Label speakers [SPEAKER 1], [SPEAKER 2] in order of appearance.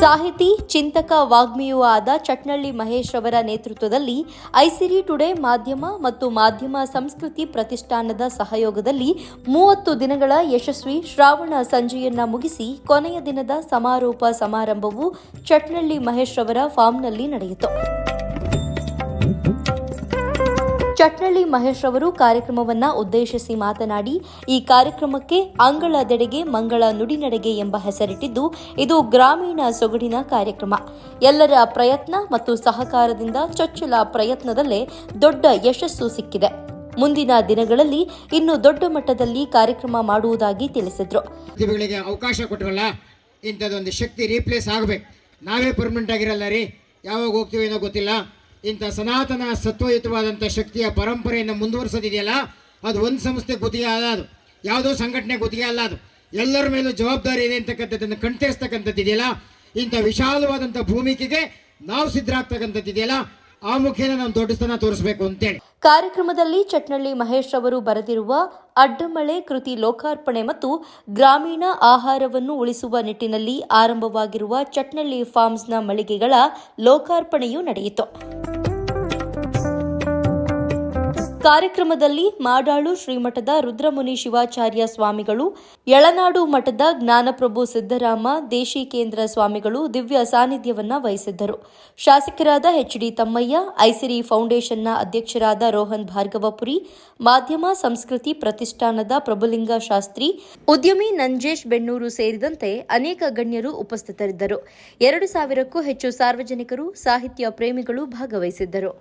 [SPEAKER 1] ಸಾಹಿತಿ, ಚಿಂತಕ, ವಾಗ್ಮಿಯೂ ಆದ ಚಟ್ನಳ್ಳಿ ಮಹೇಶ್ ಅವರ ನೇತೃತ್ವದಲ್ಲಿ ಐಸಿರಿ ಟುಡೇ ಮಾಧ್ಯಮ ಮತ್ತು ಮಾಧ್ಯಮ ಸಂಸ್ಕೃತಿ ಪ್ರತಿಷ್ಠಾನದ ಸಹಯೋಗದಲ್ಲಿ ಮೂವತ್ತು ದಿನಗಳ ಯಶಸ್ವಿ ಶ್ರಾವಣ ಸಂಜೆಯನ್ನ ಮುಗಿಸಿ ಕೊನೆಯ ದಿನದ ಸಮಾರೋಪ ಸಮಾರಂಭವು ಚಟ್ನಳ್ಳಿ ಮಹೇಶ್ ಅವರ ಫಾರ್ಮ್ನಲ್ಲಿ ನಡೆಯಿತು. ಚಟ್ನಳ್ಳಿ ಮಹೇಶ್ ಅವರು ಕಾರ್ಯಕ್ರಮವನ್ನು ಉದ್ದೇಶಿಸಿ ಮಾತನಾಡಿ, ಈ ಕಾರ್ಯಕ್ರಮಕ್ಕೆ ಅಂಗಳದೆಡೆಗೆ ಮಂಗಳ ನುಡಿನಡೆಗೆ ಎಂಬ ಹೆಸರಿಟ್ಟಿದ್ದು, ಇದು ಗ್ರಾಮೀಣ ಸೊಗಡಿನ ಕಾರ್ಯಕ್ರಮ. ಎಲ್ಲರ ಪ್ರಯತ್ನ ಮತ್ತು ಸಹಕಾರದಿಂದ ಚೊಚ್ಚಲ ಪ್ರಯತ್ನದಲ್ಲೇ ದೊಡ್ಡ ಯಶಸ್ಸು ಸಿಕ್ಕಿದೆ. ಮುಂದಿನ ದಿನಗಳಲ್ಲಿ ಇನ್ನು ದೊಡ್ಡ ಮಟ್ಟದಲ್ಲಿ ಕಾರ್ಯಕ್ರಮ ಮಾಡುವುದಾಗಿ ತಿಳಿಸಿದ್ರು.
[SPEAKER 2] ಪ್ರತಿಭೆಗಳಿಗೆ ಅವಕಾಶ ಕೊಟ್ಟರಲ್ಲ ಇಂಥದ್ದೊಂದು ಶಕ್ತಿ ರೀಪ್ಲೇಸ್ ಆಗಬೇಕು. ನಾವೇ ಪರ್ಮನೆಂಟ್ ಆಗಿರಲ್ಲ ರೀ. ಯಾವಾಗ ಹೋಗ್ತೀವಿ ಏನೋ ಗೊತ್ತಿಲ್ಲ. ಇಂಥ ಸನಾತನ ಸತ್ವಯುತವಾದಂಥ ಶಕ್ತಿಯ ಪರಂಪರೆಯನ್ನು ಮುಂದುವರಿಸೋದಿದೆಯಲ್ಲ, ಅದು ಒಂದು ಸಂಸ್ಥೆ ಗುತ್ತಿಗೆ ಅಲ್ಲ ಅದು. ಯಾವುದೋ ಸಂಘಟನೆ ಗುತ್ತಿಗೆ ಅಲ್ಲ ಅದು. ಎಲ್ಲರ ಮೇಲೂ ಜವಾಬ್ದಾರಿ ಇದೆ ಅಂತಕ್ಕಂಥದ್ದನ್ನು ಕಣ್ತರಿಸ್ತಕ್ಕಂಥದ್ದು ಇದೆಯಲ್ಲ? ಇಂಥ ವಿಶಾಲವಾದಂಥ ಭೂಮಿಕೆಗೆ ನಾವು ಸಿದ್ಧರಾಗ್ತಕ್ಕಂಥದ್ದಿದೆಯಲ್ಲ ಆ ಮುಖೇನ ನಾವು ದೊಡ್ಡ ಸ್ಥಾನ ತೋರಿಸ್ಬೇಕು ಅಂತೇಳಿ.
[SPEAKER 1] ಕಾರ್ಯಕ್ರಮದಲ್ಲಿ ಚಟ್ನಳ್ಳಿ ಮಹೇಶ್ ಅವರು ಬರೆದಿರುವ ಅಡ್ಡಮಳೆ ಕೃತಿ ಲೋಕಾರ್ಪಣೆ ಮತ್ತು ಗ್ರಾಮೀಣ ಆಹಾರವನ್ನು ಉಳಿಸುವ ನಿಟ್ಟಿನಲ್ಲಿ ಆರಂಭವಾಗಿರುವ ಚಟ್ನಳ್ಳಿ ಫಾರ್ಮ್ಸ್ನ ಮಳಿಗೆಗಳ ಲೋಕಾರ್ಪಣೆಯೂ ನಡೆಯಿತು. ಕಾರ್ಯಕ್ರಮದಲ್ಲಿ ಮಾಡಾಳು ಶ್ರೀಮಠದ ರುದ್ರಮುನಿ ಶಿವಾಚಾರ್ಯ ಸ್ವಾಮಿಗಳು, ಯಳನಾಡು ಮಠದ ಜ್ಞಾನಪ್ರಭು ಸಿದ್ದರಾಮ ದೇಶಿಕೇಂದ್ರ ಸ್ವಾಮಿಗಳು ದಿವ್ಯ ಸಾನ್ನಿಧ್ಯವನ್ನು ವಹಿಸಿದ್ದರು. ಶಾಸಕರಾದ ಎಚ್ ಡಿ ತಮ್ಮಯ್ಯ, ಐಸಿರಿ ಫೌಂಡೇಶನ್ನ ಅಧ್ಯಕ್ಷರಾದ ರೋಹನ್ ಭಾರ್ಗವಪುರಿ, ಮಾಧ್ಯಮ ಸಂಸ್ಕೃತಿ ಪ್ರತಿಷ್ಠಾನದ ಪ್ರಭುಲಿಂಗ ಶಾಸ್ತ್ರಿ, ಉದ್ಯಮಿ ನಂಜೇಶ್ ಬೆನ್ನೂರು ಸೇರಿದಂತೆ ಅನೇಕ ಗಣ್ಯರು ಉಪಸ್ಥಿತರಿದ್ದರು. ಎರಡು ಸಾವಿರಕ್ಕೂ ಹೆಚ್ಚು ಸಾರ್ವಜನಿಕರು ಸಾಹಿತ್ಯ ಪ್ರೇಮಿಗಳು ಭಾಗವಹಿಸಿದ್ದರು.